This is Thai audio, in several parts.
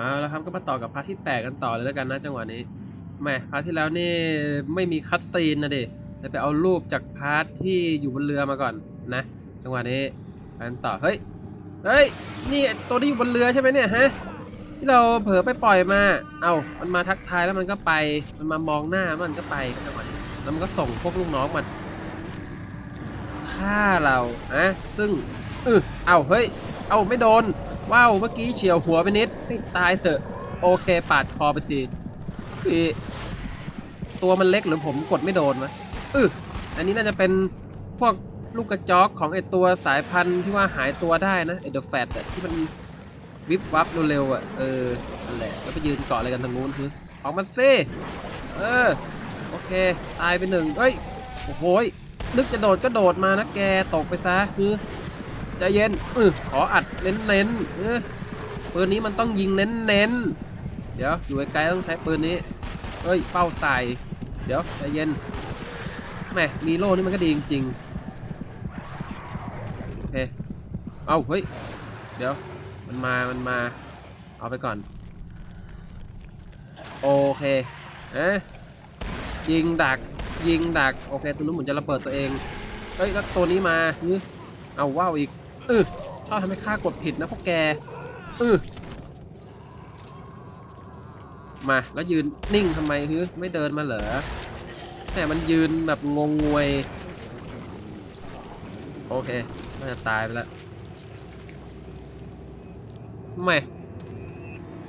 เอาละครับก็มาต่อกับพาร์ทที่แปดกันต่อเลยแล้วกันนะจังหวะนี้แหมพาร์ทที่แล้วนี่ไม่มีคัตซีนนะดิแต่ไปเอารูปจากพาร์ทที่อยู่บนเรือมาก่อนนะ จังหวะนี้กันต่อเฮ้ยเฮ้ยนี่ตัวที่อยู่บนเรือใช่ไหมเนี่ยฮะที่เราเผลอไปปล่อยมา เอ้ามันมาทักทายแล้วมันก็ไป มันมามองหน้ามันก็ไปจังหวะนี้แล้วมันก็ส่งพวกลูกน้องมันฆ่าเราอะซึ่งเออเอ้าเฮ้ย เอ้าไม่โดน ว้าวเมื่อกี้เฉียวหัวไปนิดตายเถอะโอเคปาดคอไปทีคือตัวมันเล็กหรือผมกดไม่โดนวะเอออันนี้น่าจะเป็นพวกลูกกระจอกของไอตัวสายพันธุ์ที่ว่าหายตัวได้นะไอเดอะแฟตที่มันวิบวับเร็วๆอะเออนั่นแหละแล้วไปยืนเกาะอะไรกันทางนู้นคือออกมาซิเออโอเคตายไปหนึ่งเอ้ยโอ้โหยนึกจะโดดก็โดดมานะแกตกไปซะคือ ใจเย็นออขออัดเน้นๆเออปืนนี้มันต้องยิงเน้นๆเดี๋ยวอยู่ไกลๆต้องใช้ปืนนี้เฮ้ยเป้าใส่เดี๋ยวใจเย็นแหมมีโล่นี่มันก็ดีจริงๆโอเคเอาเฮ้ยเดี๋ยวมันมามันมา เอาไปก่อน โอเคเอ๊ะยิงดักยิงดักโอเคตัวนู้นเหมือนจะระเบิดตัวเองเฮ้ยแล้วตัวนี้มาเอาว้าวอีก เออชอบทำให้ข้ากดผิดนะพวกแกเออมาแล้วยืนนิ่งทำไมฮึไม่เดินมาเหรอแต่มันยืนแบบงงงวย โอเคน่าจะตายไปแล้วไม่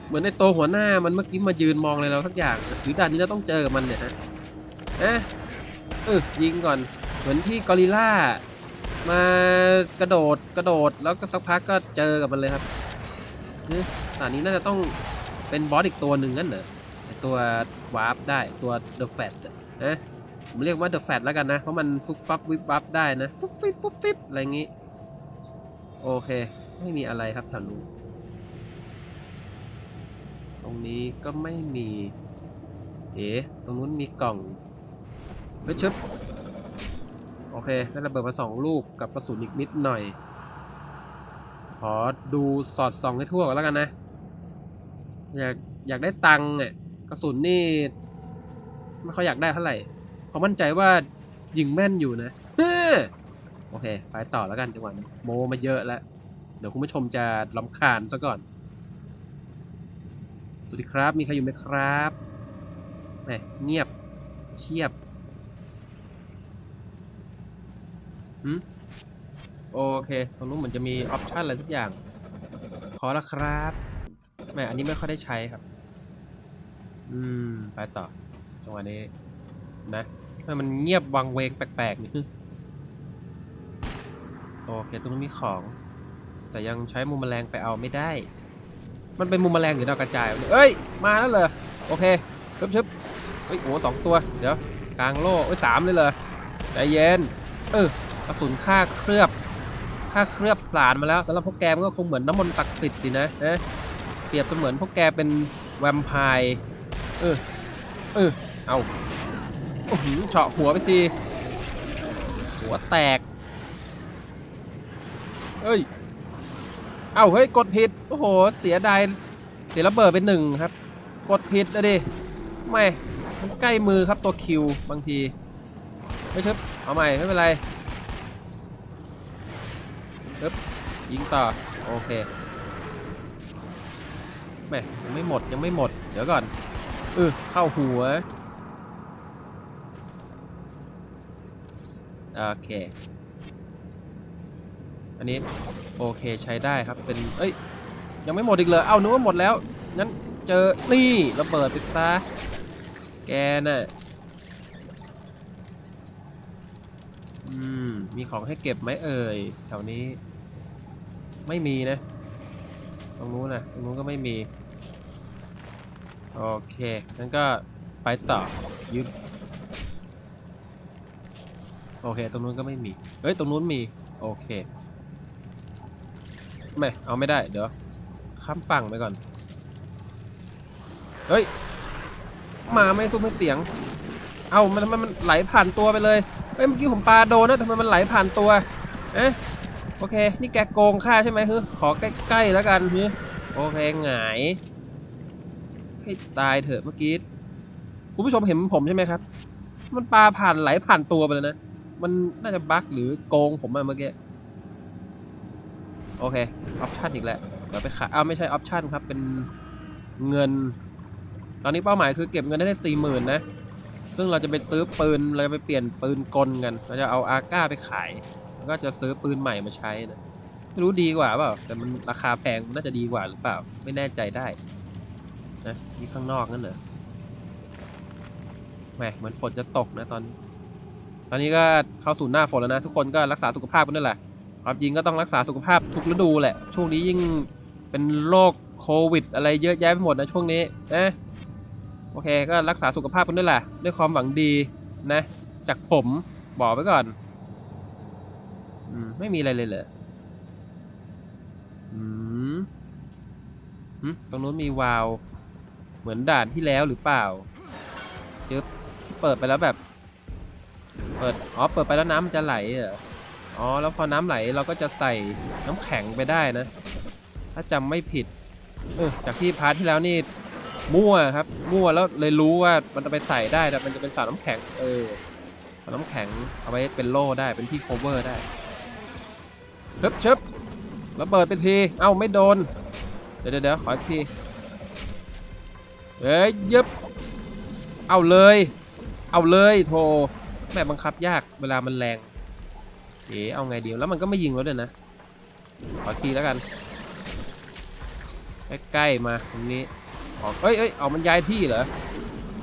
เหมือนในตัวหัวหน้ามันเมื่อกี้มายืนมองอะไรเราสักอย่างหรือด่านนี้เราต้องเจอกับมันเนี่ยฮะเอ๊ะเออยิงก่อน เหมือนที่กอริล่า มากระโดดกระโดดแล้วก็สักพักก็เจอกับมันเลยครับนี่ด่านี้น่าจะต้องเป็นบอสอีกตัวหนึ่งนั่นเหรอตัววาร์ปได้ตัวเดอะแฟตนะผมเรียกว่าเดอะแฟตแล้วกันนะ เพราะมันฟุบฟับวิบวับได้นะฟุบฟิบฟุบฟิบอะไรอย่างงี้ โอเค ไม่มีอะไรครับแถวนู้นตรงนี้ก็ไม่มี เอ๋ตรงนู้นมีกล่องเฮ้ยชึบ โอเค ได้ระเบิดมาสองลูกกับกระสุนอีกนิดหน่อย ขอดูสอดส่องให้ทั่วก่อนแล้วกันนะ อยากอยากได้ตังค์อะกระสุนนี่ไม่ค่อยอยากได้เท่าไหร่เพรามั่นใจว่ายิงแม่นอยู่นะเฮ้อโอเค ไปต่อแล้วกันจังหวะนี้โมมาเยอะแล้ว เดี๋ยวคุณผู้ชมจะลำคาญซะก่อน สวัสดีครับ มีใครอยู่ไหมครับแหมเงียบเชียบ หืมโอเคตรงนู้นเหมือนจะมีออปชันอะไรสักอย่าง ขอละครับแหมอันนี้ไม่ค่อยได้ใช้ครับ อืม ไปต่อ จังหวะนี้ นะทำไมมันเงียบวังเวงแปลกๆนี่โอเคตรงนู้นมีของ แต่ยังใช้มุมแมลงไปเอาไม่ได้ มันเป็นมุมแมลงหรือดาวกระจายวเอ้ย มาแล้วเหรอ โอเคชึบชึบเฮ้ยโอ้สองตัว เดี๋ยว กลางโล่เอ้ยสามเลยเหรอ ใจเย็น เออ ระสุนฆ่าเคลือบฆ่าเคลือบสารมาแล้วสำหรับพวกแกมันก็คงเหมือนน้ำมนต์ศักดิ์สิทธิ์สินะนะเปรียบเสมือนพวกแกเป็นแวมไพร์เออเออเอาโอ้โหเฉาะหัวไปทีหัวแตกเอ้ยเอาเฮ้ยกดผิดโอ้โหเสียดายเสียระเบิดเป็นหนึ่งครับ กดผิดนะดิไม่มันใกล้มือครับตัวคิวบางทีไม่ใช่เอาใหม่ไม่เป็นไร ปึ๊บยิงต่อ โอเคแม่ยังไม่หมดยังไม่หมด เดี๋ยวก่อนเออเข้าหัว โอเค อันนี้ โอเคใช้ได้ครับเป็น เอ้ย ยังไม่หมดอีกเลยเอานึกว่าหมดแล้ว งั้นเจอ นี่ระเบิดไปซะแกน่ะอืม มีของให้เก็บไหมเอ่ยแถวนี้ ไม่มีนะ ตรงนู้นนะตรงนู้นก็ไม่มี โอเคงั้นก็ไปต่อยึดโอเค ตรงนู้นก็ไม่มี เฮ้ย ตรงนู้นมี โอเค ไม่ เอาไม่ได้ เดี๋ยว ข้ามฝั่งไปก่อน เฮ้ย มาไม่ซุ้มไม่เสียง เอามันทำไมมันไหลผ่านตัวไปเลย เฮ้ย เมื่อกี้ผมปลาโดนนะทำไมมันไหลผ่านตัว เอ๊ะ โอเค นี่แกโกงค่าใช่ไหมฮึขอใกล้ๆแล้วกันฮึโอเคหงายให้ตายเถอะเมื่อกี้คุณผู้ชมเห็นผมใช่ไหมครับ มันปลาผ่านไหลผ่านตัวไปเลยนะ มันน่าจะบั๊กหรือโกงผมมาเมื่อกี้ โอเค ออปชั่นอีกแล้วเดี๋ยวไปขายอ้าวไม่ใช่ออปชั่นครับ เป็นเงิน ตอนนี้เป้าหมายคือเก็บเงินได้ได้สี่หมื่นนะ ซึ่งเราจะไปซื้อปืน เราจะไปเปลี่ยนปืนกลกัน เราจะเอาอาก้าไปขาย ก็จะซื้อปืนใหม่มาใช้นะไม่รู้ดีกว่าเปล่าแต่มันราคาแพงมันน่าจะดีกว่าหรือเปล่า ไม่แน่ใจได้นะที่ข้างนอกนั่นเหรอแหมเหมือนฝนจะตกนะตอน ตอนนี้ก็เข้าสู่หน้าฝนแล้วนะ ทุกคนก็รักษาสุขภาพกันด้วยแหละความจริงก็ต้องรักษาสุขภาพทุกฤดูแหละ ช่วงนี้ยิ่งเป็นโรคโควิด อะไรเยอะแยะไปหมดนะช่วงนี้นะโอเค ก็รักษาสุขภาพกันด้วยแหละด้วยความหวังดีนะ จากผมบอกไว้ก่อน อืม ไม่มีอะไรเลยเหรอ อืมหึตรงนู้นมีวาล์วเหมือนด่านที่แล้วหรือเปล่าจึ๊บที่เปิดไปแล้วแบบ เปิด อ๋อ เปิดไปแล้วน้ำมันจะไหลเหรอ อ๋อ แล้วพอน้ำไหลเราก็จะใส่น้ำแข็งไปได้นะ ถ้าจำไม่ผิด เออ จากที่พาร์ทที่แล้วนี่ มั่วครับ มั่วแล้วเลยรู้ว่ามันจะไปใส่ได้แต่มันจะเป็นสารน้ำแข็ง เออสารน้ำแข็งเอาไว้เป็นโล่ได้ เป็นที่ cover ได้ ชึบชึบระเบิดเป็นที เอ้าไม่โดน เดี๋ยวเดี๋ยวขออีกที เฮ้ยยึบ เอาเลย เอาเลยโทแม่บังคับยากเวลามันแรง เอ๋เอาไงเดียวแล้วมันก็ไม่ยิงแล้วด้วยนะ ขอทีแล้วกัน ใกล้ๆมาตรงนี้ออกเอ้ยเอ้ยเอามันย้ายที่เหรอ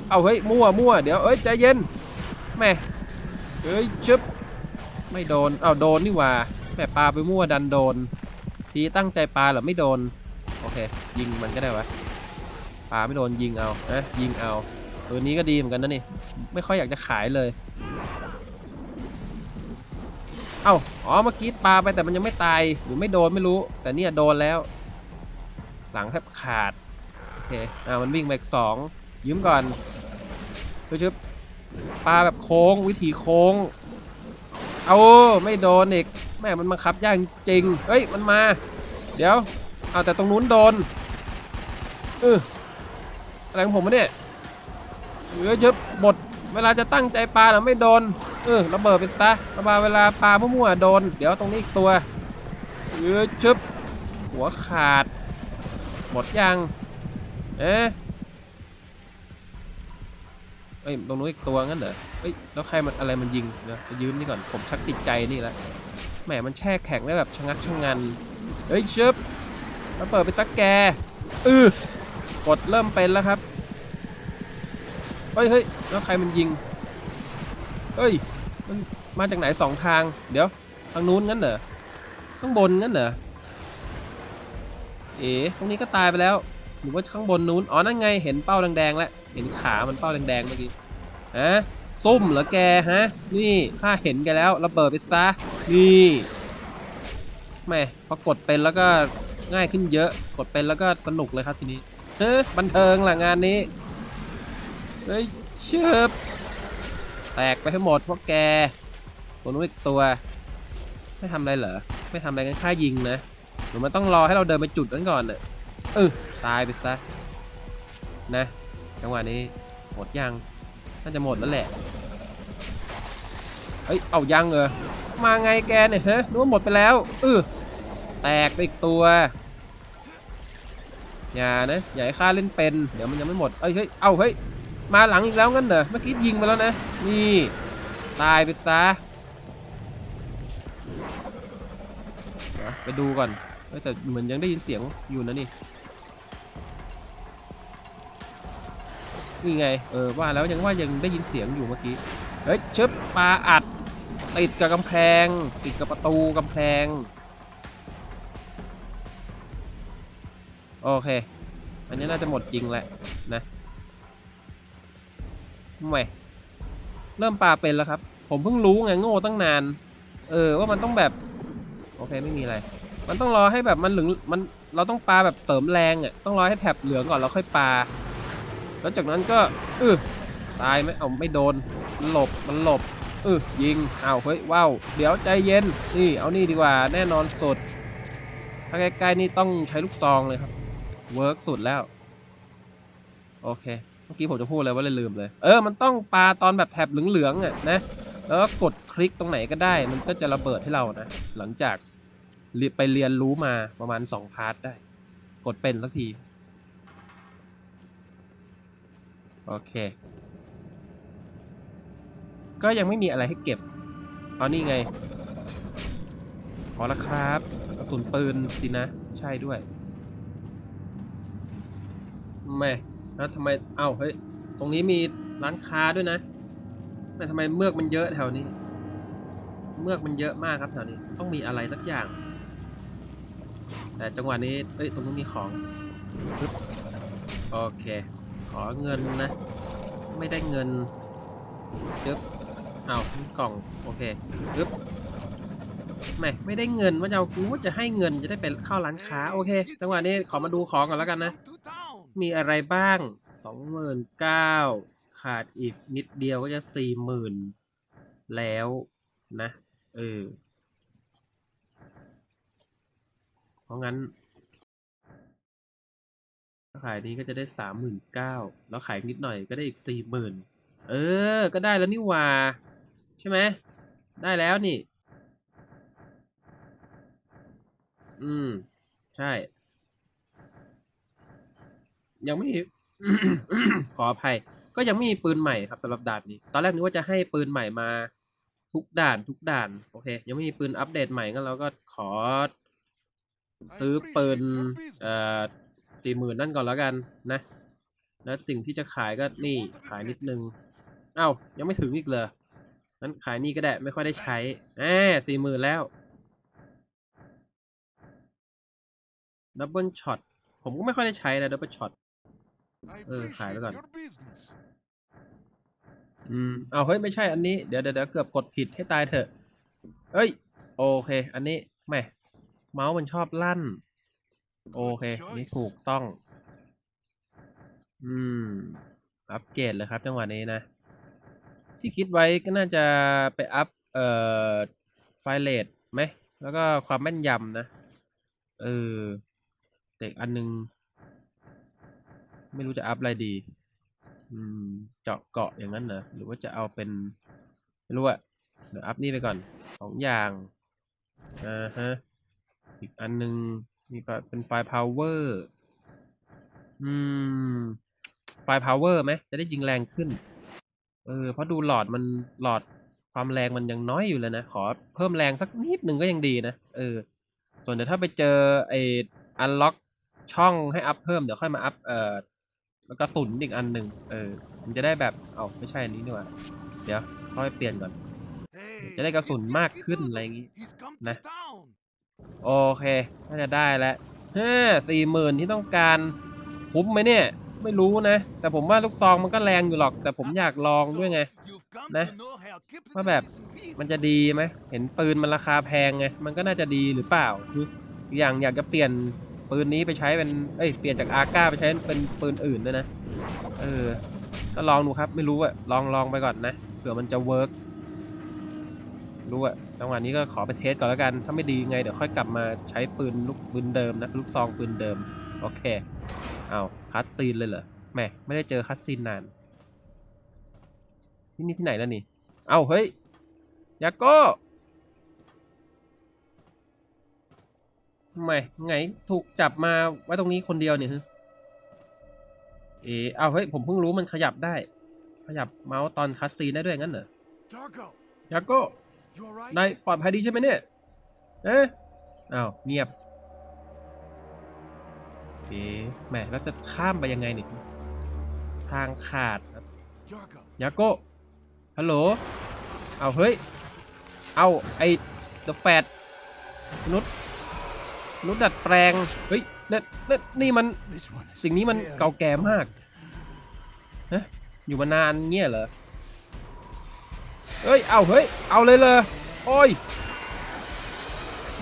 เอาเฮ้ยมั่วมั่วเดี๋ยวเอ้ยใจเย็นแม่เอ้ยชึบไม่โดน เอาโดนนี่ว่า แม่ปลาไปมั่วดันโดน ทีตั้งใจปลาหรอไม่โดน โอเค ยิงมันก็ได้วะปลาไม่โดนยิงเอานะยิงเอาตัวนี้ก็ดีเหมือนกันนะนี่ ไม่ค่อยอยากจะขายเลย เอ้า อ๋อ เมื่อกี้ปลาไปแต่มันยังไม่ตายหรือไม่โดนไม่รู้ แต่เนี่ยโดนแล้ว หลังแทบขาด โอเค อ่า มันวิ่งไปสองยืมก่อนดูชึบปลาแบบโค้งวิธีโค้ง เอาไม่โดนอีก แม่มันบังคับยากจริงเฮ้ยมันมา เดี๋ยวเอาแต่ตรงนู้นโดนเอออะไรของผมวะเนี่ยเออชึบหมดเวลาจะตั้งใจปลาแล้วไม่โดนเออระเบิดไปซะระบาเวลาปลามั่วๆโดน เดี๋ยวตรงนี้อีกตัวเออชึบหัวขาด หมดยังเอ๊ะเอ้ยตรงนู้นอีกตัวงั้นเหรอเฮ้ยแล้วใครมันอะไรมันยิงเดี๋ยวจะยืมนี่ก่อนผมชักติดใจนี่แล้ว หมมันแช่แข็งได้แบบชะงักชะงัน เฮ้ยชึบแล้วเปิดไปตะแกอือกดเริ่มเป็นแล้วครับเฮ้ยเฮ้ยแล้วใครมันยิงเฮ้ยมันมาจากไหนสองทาง เดี๋ยว ทางนู้นงั้นเหรอข้างบนงั้นเหรอเอ๋ตรงนี้ก็ตายไปแล้วหรือว่าข้างบนนู้น อ๋อ นั่นไง เห็นเป้าแดงๆแล้ว เห็นขา มันเป้าแดงๆเมื่อกี้ ฮะ ซุ่มเหรอแกฮะ นี่ข้าเห็นแกแล้วระเบิดไปซะ นี่แม่พอกดเป็นแล้วก็ง่ายขึ้นเยอะ กดเป็นแล้วก็สนุกเลยครับทีนี้เฮ้บันเทิงล่ะงานนี้ เฮ้ยเชิบแตกไปให้หมดพวกแกตัวนู้นอีกตัว ไม่ทำอะไรเหรอ ไม่ทำอะไรกันค่ายิงนะหรือมันต้องรอให้เราเดินไปจุดนั้นก่อนเน่ะเออตายไปซะนะจังหวะนี้หมดยังน่าจะหมดแล้วแหละ เฮ้ย เอายังเหรอมาไงแกเนี่ยฮะนึกว่าหมดไปแล้วเออแตกไปอีกตัว อย่านะ อย่าให้ข้าเล่นเป็น เดี๋ยวมันยังไม่หมด เอ้ย เฮ้ย เอาเฮ้ย มาหลังอีกแล้วงั้นเหรอ เมื่อกี้ยิงไปแล้วนะ นี่ ตายไปซะไปดูก่อนแต่เหมือนยังได้ยินเสียงอยู่นะนี่ นี่ไง เออว่าแล้วยังว่ายังได้ยินเสียงอยู่เมื่อกี้ เฮ้ยชึบปลาอัด ติดกับกำแพง ติดกับประตูกำแพง โอเค อันนี้น่าจะหมดจริงแหละนะไม่เริ่มปลาเป็นแล้วครับ ผมเพิ่งรู้ไงโง่ตั้งนาน เออว่ามันต้องแบบ โอเคไม่มีอะไร มันต้องรอให้แบบมันเหลืองมันเราต้องปลาแบบเสริมแรงอะต้องรอให้แถบเหลืองก่อนแล้วค่อยปลาแล้วจากนั้นก็เออตายไหมเอาไม่โดนมันหลบมันหลบ เออยิงเอาวเฮ้ยว้าวเดี๋ยวใจเย็นนี่เอานี่ดีกว่าแน่นอนสุดถ้าใกล้ๆนี่ต้องใช้ลูกซองเลยครับเวิร์กสุดแล้วโอเคเมื่อกี้ผมจะพูดเลยว่าเลยลืมเลย เออมันต้องปาตอนแบบแถบเหลืองๆอะนะแล้วก็กดคลิกตรงไหนก็ได้ มันก็จะระเบิดให้เรานะ หลังจากไปเรียนรู้มาประมาณสองพาร์ทได้ กดเป็นสักที โอเค ก็ยังไม่มีอะไรให้เก็บ เอานี่ไงพอแล้วครับกระสุนปืนสินะ ใช่ด้วยไม่แล้วทำไม เอ้า เฮ้ย ตรงนี้มีร้านค้าด้วยนะแต่ทำไมเมือกมันเยอะแถวนี้ เมือกมันเยอะมากครับแถวนี้ ต้องมีอะไรสักอย่าง แต่จังหวะนี้ เอ้ย ตรงนี้มีของ โอเค ขอเงินนะ ไม่ได้เงินปึ๊บอ้าวมีกล่อง โอเคปึ๊บไม่ไม่ได้เงินว่าจะเอากูว่าจะให้เงินจะได้ไปเข้าร้านค้า โอเคจังหวะนี้ขอมาดูของก่อนแล้วกันนะ มีอะไรบ้างสองหมื่นเก้าขาดอีกนิดเดียวก็จะสี่หมื่นแล้วนะเออเพราะงั้น ขายนี้ก็จะได้สามหมื่นเก้าแล้วขายนิดหน่อยก็ได้อีกสี่หมื่นเออ ก็ได้แล้วนี่ว่า ใช่ไหมได้แล้วนี่ อืม ใช่ ยังไม่ขออภัย ก็ยังไม่มีปืนใหม่ครับสำหรับด่านนี้ ตอนแรกนึกว่าจะให้ปืนใหม่มา ทุกด่านทุกด่าน โอเค ยังไม่มีปืนอัปเดตใหม่ก็เราก็ขอ ซื้อปืนเอ่อสี่หมื่นนั่นก่อนแล้วกันนะ แล้วสิ่งที่จะขายก็นี่ขายนิดนึง เอ้ายังไม่ถึงอีกเลย งั้นขายนี่ก็ได้ไม่ค่อยได้ใช้แหมสี่หมื่นแล้วดับเบิลช็อตผมก็ไม่ค่อยได้ใช้นะดับเบิลช็อตเออขายไปก่อน อืมเอาเฮ้ยไม่ใช่อันนี้เดี๋ยวเดี๋ยวเดี๋ยวเกือบกดผิดให้ตายเถอะ เอ้ย โอเค อันนี้แหม่เมาส์มันชอบลั่น โอเคอันนี่ถูกต้อง อืม อัปเกรดเลยครับจังหวะนี้นะ ที่คิดไว้ก็น่าจะไปอัพเอ่อไฟเลทไหม แล้วก็ความแม่นยำนะ เออแต่อีกอันนึง ไม่รู้จะอัพอะไรดีอืมเจาะเกาะอย่างนั้นเหรอหรือว่าจะเอาเป็นไม่รู้อะเดี๋ยวอัพนี่ไปก่อนสองอย่างอ่าฮะอีกอันนึงมีเป็นไฟพล์ power อืมไฟพล์ power ไหมจะได้ยิงแรงขึ้น เออเพราะดูหลอดมันหลอดความแรงมันยังน้อยอยู่เลยนะ ขอเพิ่มแรงสักนิดหนึ่งก็ยังดีนะ เออ ส่วนเดี๋ยวถ้าไปเจอไอ้ unlock ช่องให้อัพเพิ่มเดี๋ยวค่อยมาอัพเอ่อแล้วก็สุนอีกอันหนึ่งเออ มันจะได้แบบ เอาไม่ใช่อันนี้นี่หว่า เดี๋ยวค่อยเปลี่ยนก่อน จะได้กระสุนมากขึ้นอะไรอย่างงี้นะ โอเค น่าจะได้แล้วห้าสี่หมื่นที่ต้องการคุ้มไหมเนี่ย ไม่รู้นะ แต่ผมว่าลูกซองมันก็แรงอยู่หรอก แต่ผมอยากลองด้วยไง นะว่าแบบมันจะดีไหมเห็นปืนมันราคาแพงไงมันก็น่าจะดีหรือเปล่าคืออย่างอยากจะเปลี่ยนปืนนี้ไปใช้เป็นเอ้ยเปลี่ยนจากอาก้าไปใช้เป็นปืนอื่นด้วยนะเออ ก็ลองดูครับไม่รู้อะลองลองไปก่อนนะเผื่อมันจะเวิร์กรู้อะจังหวะนี้ก็ขอไปเทสก่อนแล้วกัน ถ้าไม่ดีไงเดี๋ยวค่อยกลับมาใช้ปืนลูกปืนเดิมนะลูกซองปืนเดิม โอเค เอา คัดซีนเลยเหรอแหม่ไม่ได้เจอคัดซีนนาน ที่นี่ที่ไหนแล้วนี่ เอาเฮ้ยยาโก้ทำไมไงถูกจับมาไว้ตรงนี้คนเดียวเนี่ยฮะเออเอาเฮ้ยผมเพิ่งรู้มันขยับได้ ขยับเมาส์ตอนคัดซีนได้ด้วยงั้นเหรอยาโก้นายปลอดภัยดีใช่ไหมเนี่ยเอ๊ะอ้าวเงียบ เอ๊ะแหมแล้วจะข้ามไปยังไงนี่ทางขาดครับยาโก้ฮัลโหลเอาเฮ้ยเอาไอเดอะแฟดมนุษย์มนุษย์ดัดแปลงเฮ้ยเนี่ยเนี่ยนี่มันสิ่งนี้มันเก่าแก่มากฮะอยู่มานานเงี้ยเหรอเฮ้ยเอาเฮ้ยเอาเลยเลยโอ้ย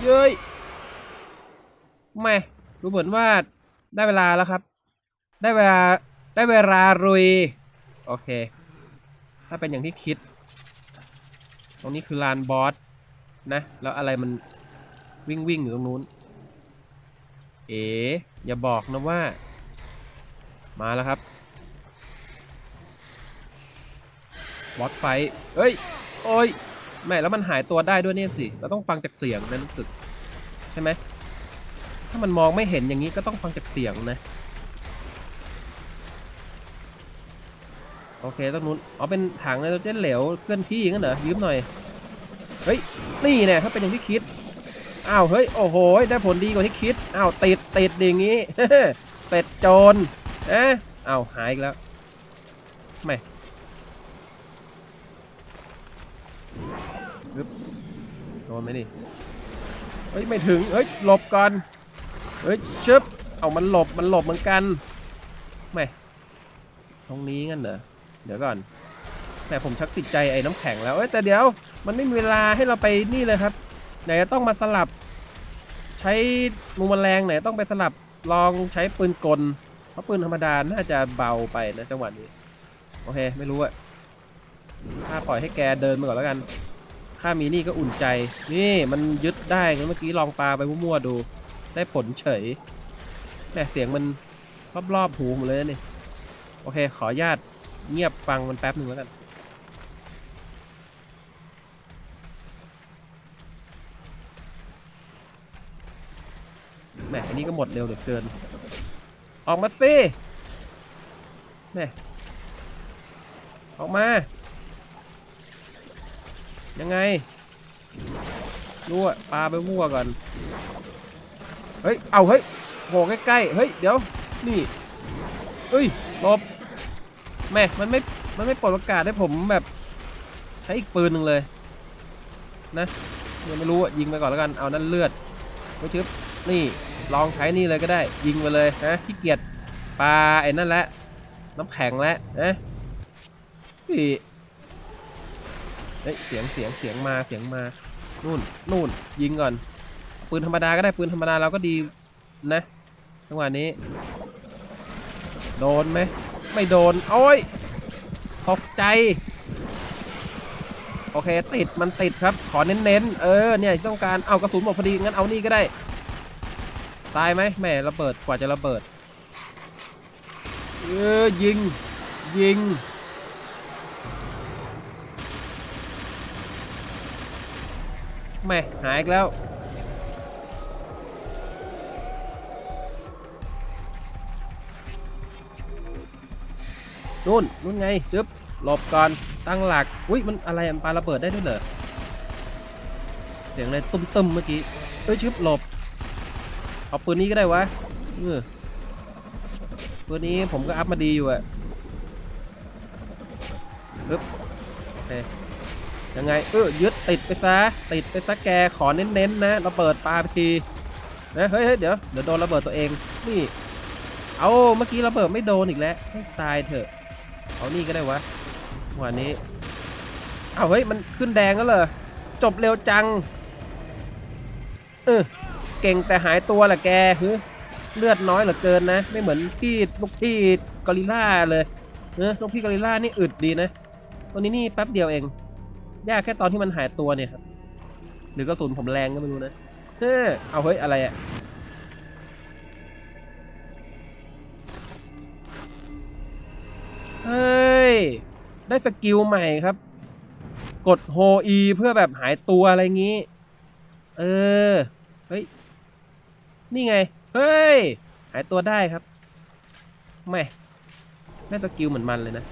เย้ยแม่ดูเหมือนว่า ได้เวลาแล้วครับ ได้เวลาได้เวลาลุย โอเค ถ้าเป็นอย่างที่คิด ตรงนี้คือลานบอสนะ แล้วอะไรมันวิ่งวิ่งอยู่ตรงนู้น เอ๋อย่าบอกนะว่า มาแล้วครับบอสไฟเอ้ย โอ้ยแม่แล้วมันหายตัวได้ด้วยเนี่ยสิ เราต้องฟังจากเสียงนะรู้สึก ใช่ไหม ถ้ามันมองไม่เห็นอย่างนี้ก็ต้องฟังจากเสียงนะ โอเคต้องนู้นอ๋อเป็นถังไนโตรเจนเหลวเคลื่อนที่งั้นเหรอยืมหน่อย เฮ้ย นี่แน่ถ้าเป็นอย่างที่คิด อ้าว เฮ้ย โอ้โห ได้ผลดีกว่าที่คิด อ้าว ติดติดอย่างงี้ เป็ดโจรเอ๊ะอ้าว หายอีกแล้วไม่โดนไหมนี่ เฮ้ย ไม่ถึง เฮ้ย หลบก่อน เฮ้ยชึบเอามันหลบมันหลบเหมือนกันไม่ตรงนี้งั้นเหรอเดี๋ยวก่อนแต่ผมชักติดใจไอ้น้ำแข็งแล้วเอ้ยแต่เดี๋ยวมันไม่มีเวลาให้เราไปนี่เลยครับ ไหนจะต้องมาสลับ ใช้มูมแมลงไหนต้องไปสลับลองใช้ปืนกล เพราะปืนธรรมดาน่าจะเบาไปนะจังหวะนี้ โอเคไม่รู้อะถ้าปล่อยให้แกเดินมาก่อนแล้วกัน ข้ามีนี่ก็อุ่นใจ นี่มันยึดได้งั้นเมื่อกี้ลองปลาไปมั่วๆดู ได้ผลเฉยแต่เสียงมันรอบๆหูหมดเลยนี่โอเค ขออนุญาตเงียบฟังมันแป๊บหนึ่งแล้วกันแหมอันนี้ก็หมดเร็วเหลือเกิน ออกมาสิแหมออกมา ยังไงรั่วปลาไปมั่วก่อน เฮ้ย เอาเฮ้ยโหใกล้ๆ เฮ้ย เดี๋ยว นี่เอ้ยลบแม่มันไม่ มันไม่ปลดโอกาสให้ผมแบบ ใช้อีกปืนหนึ่งเลย นะยังไม่รู้ยิงไปก่อนแล้วกัน เอานั่นเลือดไว้ชึบนี่ ลองใช้นี่เลยก็ได้ ยิงไปเลยนะขี้เกียจปลาไอ้นั่นแหละ น้ำแข็งแล้วนะพี่เฮ้ย เสียง เสียง เสียงมา เสียงมา นู่น นู่น ยิงก่อน ปืนธรรมดาก็ได้ปืนธรรมดาเราก็ดีนะจังหวะนี้ โดนไหมไม่โดน โอ้ยตกใจ โอเคติดมันติดครับ ขอเน้นๆ เออเนี่ยต้องการเอากระสุนหมดพอดี งั้นเอานี่ก็ได้ ตายไหมแหม่ระเบิดกว่าจะระเบิด เออยิง ยิง แม่หายอีกแล้ว นู่นนู่นไงจึ๊บหลบก่อนตั้งหลักอุ้ยมันอะไรมันปาระเบิดได้ด้วยเหรอเสียงอะไรตุ้มๆเมื่อกี้เอ้ยชึบหลบเอาปืนนี้ก็ได้วะเออปืนนี้ผมก็อัพมาดีอยู่อะปึ๊บโอเคยังไงเออยึดติดไปซะติดไปซะแกขอเน้นๆนะระเบิดปาไปทีนะเฮ้ยเฮ้ยเดี๋ยวเดี๋ยวโดนระเบิดตัวเองนี่เอาเมื่อกี้ระเบิดไม่โดนอีกแล้วให้ตายเถอะ เอานี่ก็ได้วะวันนี้เอาเฮ้ย มันขึ้นแดงแล้วเหรอ จบเร็วจัง เออ เก่งแต่หายตัวแหละแกฮึเลือดน้อยเหลือเกินนะ ไม่เหมือนพี่ลูกพี่กอริล่าเลยเออลูกพี่กอริล่านี่อึดดีนะ ตัวนี้นี่แป๊บเดียวเอง ยากแค่ตอนที่มันหายตัวเนี่ยครับ หรือกระสุนผมแรงก็ไม่รู้นะ เฮ้ยเอาเฮ้ยอะไรอะ เฮ้ย ได้สกิลใหม่ครับ กดโฮอีเพื่อแบบหายตัวอะไรงี้ เออ เฮ้ย นี่ไง เฮ้ย หายตัวได้ครับแม่ได้สกิลเหมือนมันเลยนะ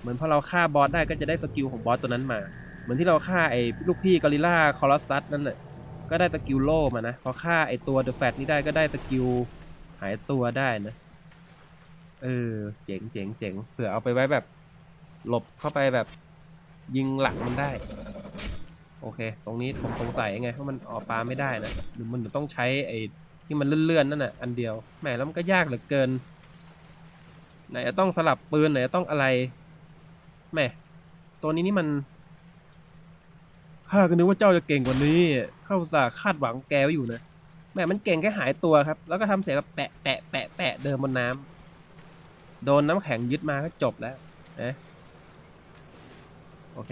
เหมือนพอเราฆ่าบอสได้ก็จะได้สกิลของบอสตัวนั้นมา เหมือนที่เราฆ่าไอ้ลูกพี่กอริลล่าคอรัสซัสนั่นแหละก็ได้สกิลโล่มานะ พอฆ่าไอ้ตัวเดอะแฟตนี่ได้ก็ได้สกิลหายตัวได้นะ เออ เจ๋งเจ๋งเจ๋งเผื่อเอาไปไว้แบบ หลบเข้าไปแบบ ยิงหลังมันได้ โอเค ตรงนี้ผมสงสัยไงว่าะมันออกปลาไม่ได้นะหรือมันต้องใช้ไอ้ที่มันเลื่อนๆนั่นน่ะอันเดียวแหมแล้วมันก็ยากเหลือเกิน ไหนจะต้องสลับปืนไหนจะต้องอะไรแหมตัวนี้นี่มันข้าก็นึกว่าเจ้าจะเก่งกว่านี้ข้าอุตส่าห์คาดหวังแกไว้อยู่นะแหมมันเก่งแค่หายตัวครับ แล้วก็ทำเสียงแบบแปะแปะแปะแปะเดินบนน้ำ โดนน้ำแข็งยึดมาก็จบแล้วนะโอเค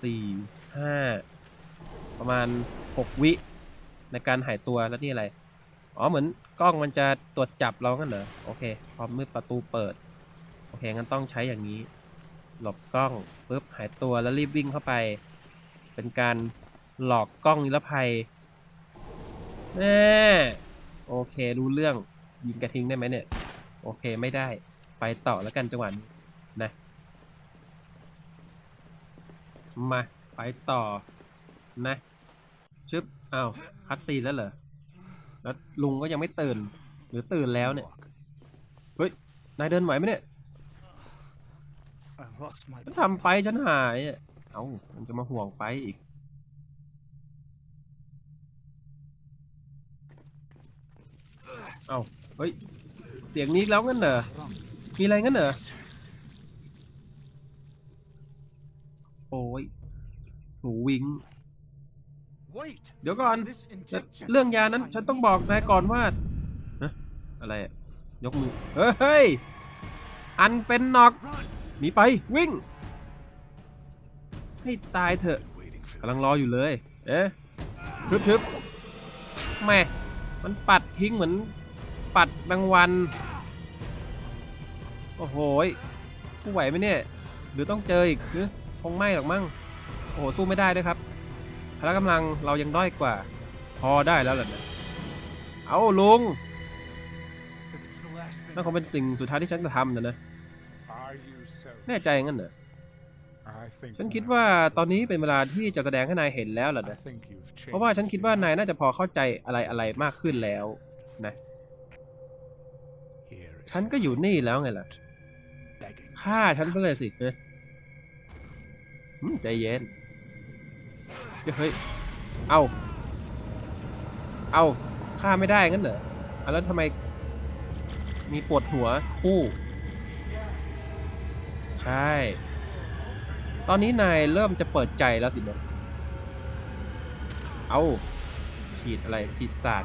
สี่ห้าประมาณหกวิ ในการหายตัวแล้วนี่อะไร อ๋อเหมือนกล้องมันจะตรวจจับเรางั้นเหรอ โอเค พอมืดประตูเปิด โอเค งั้นต้องใช้อย่างนี้ หลบกล้องปุ๊บหายตัวแล้วรีบวิ่งเข้าไป เป็นการหลอกกล้องนิรภัยแน่โอเค รู้เรื่อง ยิงกระทิ้งได้ไหมเนี่ย โอเคไม่ได้ ไปต่อแล้วกันจังหวะนี้นะ มาไปต่อนะชึบอ้าวคัดซีนแล้วเหรอ แล้วลุงก็ยังไม่ตื่น หรือตื่นแล้วเนี่ย เฮ้ย นายเดินไหวไหมเนี่ย I lost my ฉันทำไปฉันหายอะเอ้ามันจะมาห่วงไปอีก เอ้า เฮ้ย เสียงนี้อีกแล้วงั้นเหรอ มีอะไรงั้นเหรอ โอ้ยหูวิง Wait. เดี๋ยวก่อน This แต่ injection. เรื่องยานั้นฉันต้องบอกนายก่อนว่าฮะอะไรอะยกมือ เฮ้ย อันเป็นนอก Run. หนีไป วิ่ง ให้ตายเถอะ Waiting for กำลังรออยู่เลย เอ๊ะทึบทึบแม่มันปัดทิ้งเหมือน ปัดแมงวัน โอ้โหยผู้ไหวไหมเนี่ย หรือต้องเจออีกหรือคงไม่หรอกมั้ง โอ้โห สู้ไม่ได้ด้วยครับ พละกำลังเรายังด้อยกว่า พอได้แล้วแหละเนี่ยเอาลุงนั่นคงเป็นสิ่งสุดท้ายที่ฉันจะทำนะนะ แน่ใจงั้นเหรอ ฉันคิดว่าตอนนี้เป็นเวลาที่จะแสดงให้นายเห็นแล้วล่ะนะ เพราะว่าฉันคิดว่านายน่าจะพอเข้าใจอะไรอะไรมากขึ้นแล้วนะ ฉันก็อยู่นี่แล้วไงล่ะฆ่าฉันไปเลยสิเฮ้ยใจเย็นเฮ้ย เอา เอาฆ่าไม่ได้งั้นเหรอแล้วทำไม มีปวดหัวคู่ ใช่ ตอนนี้นายเริ่มจะเปิดใจแล้วสินะเอาฉีดอะไรฉีดสาร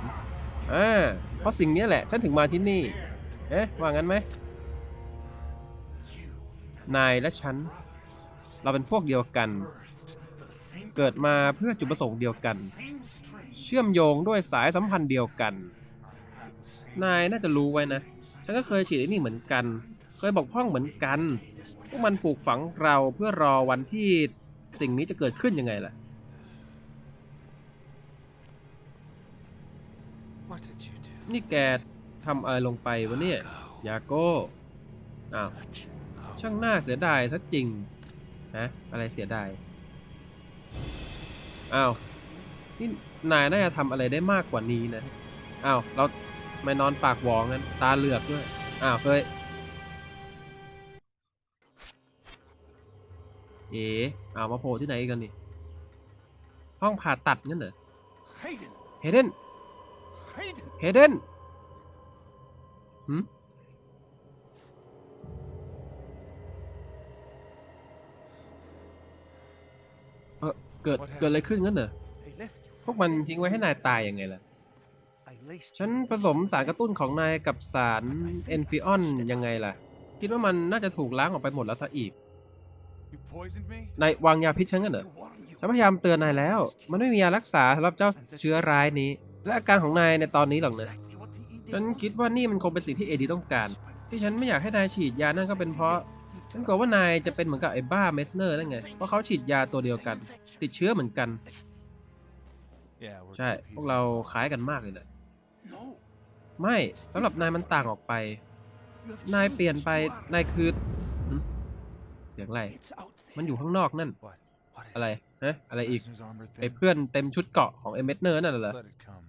อ่าเพราะสิ่งนี้แหละ ฉันถึงมาที่นี่ เอ๊ะ ว่างั้นไหม นายและฉัน เราเป็นพวกเดียวกัน เกิดมาเพื่อจุดประสงค์เดียวกัน เชื่อมโยงด้วยสายสัมพันธ์เดียวกัน นายน่าจะรู้ไว้นะ ฉันก็เคยฉีดไอ้นี่เหมือนกัน เคยบกพร่องเหมือนกัน พวกมันปลูกฝังเราเพื่อรอวันที่สิ่งนี้จะเกิดขึ้นยังไงล่ะ นี่แก ทำอะไรลงไปวะเนี่ย ยาโก้อ้าวช่างน่าเสียดายซะจริงฮะอะไรเสียดาย อ้าว นี่นายน่าจะทำอะไรได้มากกว่านี้นะ อ้าว เราไม่นอนปากหวองั้น ตาเหลือกด้วย อ้าวเฮ้ย เอ๋อ้าวมาโผล่ที่ไหนกันนี่ ห้องผ่าตัดงั้นเหรอ Hayden. เฮเดน Hayden. เฮเดน หืมเออเกิด เกิดอะไรขึ้นงั้นเหรอ They left you. พวกมันทิ้งไว้ให้นายตายยังไงล่ะ I laced ฉัน you ผสมสารกระตุ้นของนายกับสารเอนฟิออนยังไงล่ะ คิดว่ามันน่าจะถูกล้างออกไปหมดแล้วซะอีก You poisoned me. นายวางยาพิษฉันกันเหรอ To warn you. ฉันพยายามเตือนนายแล้ว มันไม่มียารักษาสำหรับเจ้าเชื้อร้ายนี้ และอาการของนายในตอนนี้หรอกนะ ฉันคิดว่านี่มันคงเป็นสิ่งที่เอดีต้องการ ที่ฉันไม่อยากให้นายฉีดยานั่นก็เป็นเพราะ ฉันกลัวว่านายจะเป็นเหมือนกับไอ้บ้าเมสเนอร์นั่นไง เพราะเขาฉีดยาตัวเดียวกัน ติดเชื้อเหมือนกัน Yeah, we're ใช่ two พวก peas เรา in a pod. คล้ายกันมากเลยแหละ No. ไม่สำหรับนายมันต่างออกไป You have นาย changed. เปลี่ยนไป You are. นายคือหึเสียงอะไร It's out there. มันอยู่ข้างนอกนั่น What? What is อะไรฮะอะไรอีก Prisoner's armor ไอ้ thing? เพื่อนเต็มชุดเกราะของเอเมสเนอร์นั่นเหรอ Let it come.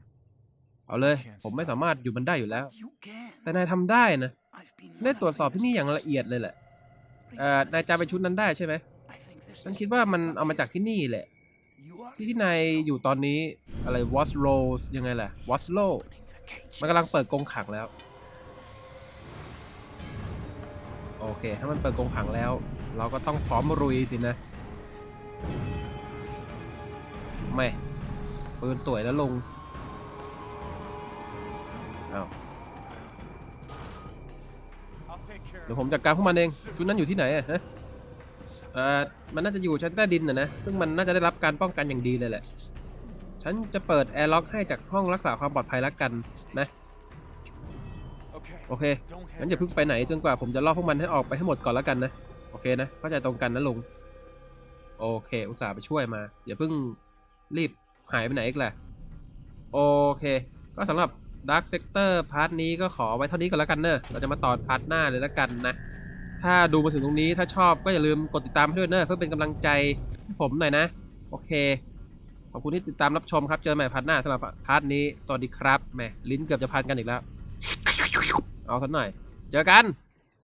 เอาเลย ผมไม่สามารถอยู่มันได้อยู่แล้ว You can. แต่นายทำได้นะ I've been ได้ตรวจสอบที่นี่อย่างละเอียดเลยแหละเอ่อนายจำเป็นชุดนั้นได้ใช่ไหม I think this ฉัน is คิดว่ามันเอามาจากที่นี่แหละ You are ที่ที่นายอยู่ตอนนี้อะไรวอสโรยังไงล่ะวอสโล opening the cage. มันกำลังเปิดกรงขังแล้ว โอเค ถ้ามันเปิดกรงขังแล้ว เราก็ต้องพร้อมรุยสินะ ไม่ปืนสวยแล้วลงเอา I'll take care เดี๋ยว of ผมจัดการพวกมันเองชุดนั้นอยู่ที่ไหนอะฮะเอ่อมันน่าจะอยู่ชั้นใต้ดินนะนะซึ่งมันน่าจะได้รับการป้องกันอย่างดีเลยแหละฉันจะเปิดแอร์ล็อกให้จากห้องรักษาความปลอดภัยแล้วกันนะ Okay. โอเค Don't head งั้นอย่าเพิ่งไปไหนจนกว่าผมจะล่อพวกมันให้ออกไปให้หมดก่อนแล้วกันนะโอเคนะเข้าใจตรงกันนะลุงโอเคอุตส่าห์ไปช่วยมาอย่าเพิ่งรีบหายไปไหนอีกแหละโอเค ก็สำหรับ ดักเซกเตอร์พาร์ทนี้ก็ขอไว้เท่านี้ก่อนแล้วกันเนอะเราจะมาต่อพาร์ทหน้าเลยแล้วกันนะ ถ้าดูมาถึงตรงนี้ถ้าชอบก็อย่าลืมกดติดตามให้ด้วยเนอะเพื่อเป็นกำลังใจให้ผมหน่อยนะ โอเค ขอบคุณที่ติดตามรับชมครับ เจอใหม่พาร์ทหน้าสำหรับพาร์ทนี้ สวัสดีครับแหมลิ้นเกือบจะพันกันอีกแล้ว เอาสักหน่อย เจอกัน